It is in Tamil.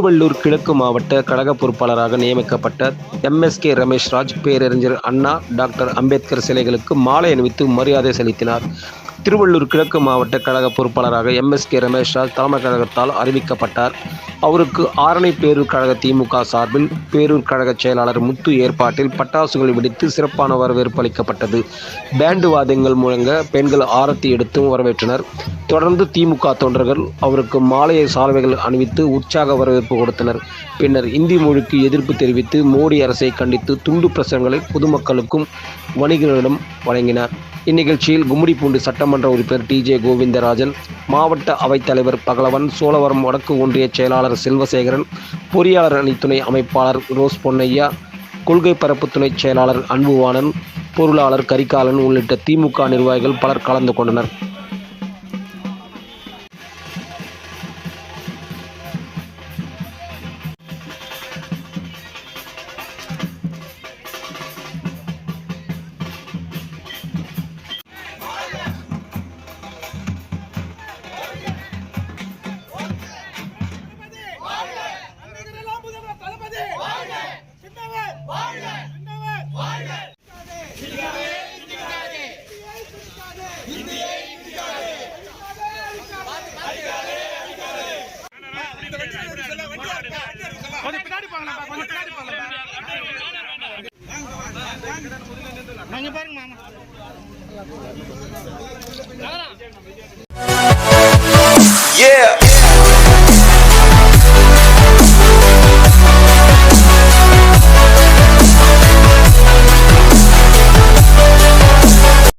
திருவள்ளூர் கிழக்கு மாவட்ட கழக பொறுப்பாளராக நியமிக்கப்பட்ட எம் எஸ்கே ரமேஷ்ராஜ் பேரறிஞர் அண்ணா டாக்டர் அம்பேத்கர் சிலைகளுக்கு மாலை அணிவித்து மரியாதை செலுத்தினார். திருவள்ளூர் கிழக்கு மாவட்ட கழக பொறுப்பாளராக எம் எஸ்கே ரமேஷ்ராஜ் தலைமை கழகத்தால் அறிவிக்கப்பட்டார். அவருக்கு ஆரணி பேரூர் கழக திமுக சார்பில் பேரூர் கழக செயலாளர் முத்து ஏற்பாட்டில் பட்டாசுகள் வெடித்து சிறப்பான வரவேற்பு அளிக்கப்பட்டது. பேண்டு வாதங்கள் முழங்க பெண்கள் ஆரத்தி எடுத்தும் வரவேற்றனர். தொடர்ந்து திமுக தொண்டர்கள் அவருக்கு மாலையை சால்வைகள் அணிவித்து உற்சாக வரவேற்பு கொடுத்தனர். பின்னர் இந்தி மொழிக்கு எதிர்ப்பு தெரிவித்து மோடி அரசை கண்டித்து துண்டு பிரசங்களை பொதுமக்களுக்கும் வணிகர்களிடம் வழங்கினார். இந்நிகழ்ச்சியில் கும்மிடிப்பூண்டு சட்டமன்ற உறுப்பினர் டி ஜே கோவிந்தராஜன் மாவட்ட அவைத்தலைவர் பகலவன் சோழவரம் வடக்கு ஒன்றிய செயலாளர் செல்வசேகரன் பொறியாளர் அணி துணை அமைப்பாளர் ரோஸ் பொன்னையா கொள்கை பரப்பு துணைச் செயலாளர் அன்புவாணன் பொருளாளர் கரிகாலன் உள்ளிட்ட திமுக நிர்வாகிகள் பலர் கலந்து கொண்டனர். கொஞ்சம் பின்னாடி கொஞ்சம் பின்னாடி பாருங்க மாமா.